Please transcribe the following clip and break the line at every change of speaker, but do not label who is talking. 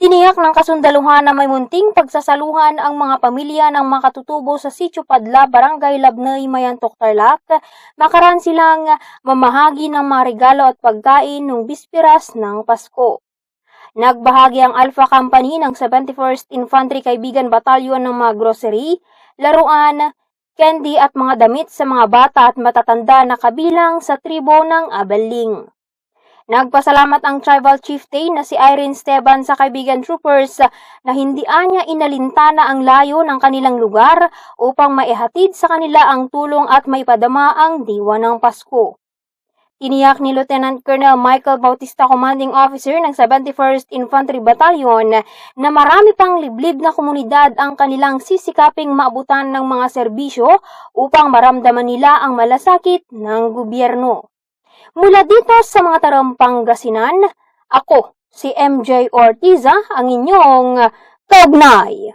Tiniyak ng kasundaluhan na may munting pagsasaluhan ang mga pamilya ng makatutubo sa Sitio Padla, Barangay Labnay, Mayantok, Tarlac. Makaraan silang mamahagi ng mga regalo at pagkain nung bispiras ng Pasko. Nagbahagi ang Alpha Company ng 71st Infantry Kaibigan Batalyon ng mga grocery, laruan, candy at mga damit sa mga bata at matatanda na kabilang sa tribo ng Abaling. Nagpasalamat ang tribal chieftain na si Irene Steban sa kaibigan troopers na hindi anya inalintana ang layo ng kanilang lugar upang maihatid sa kanila ang tulong at maipadama ang diwa ng Pasko. Tiniyak ni Lieutenant Colonel Michael Bautista, Commanding Officer ng 71st Infantry Battalion, na marami pang liblib na komunidad ang kanilang sisikaping maabutan ng mga serbisyo upang maramdaman nila ang malasakit ng gobyerno. Mula dito sa mga tarampang-gasinan, ako, si MJ Ortiza, ang inyong kaugnay.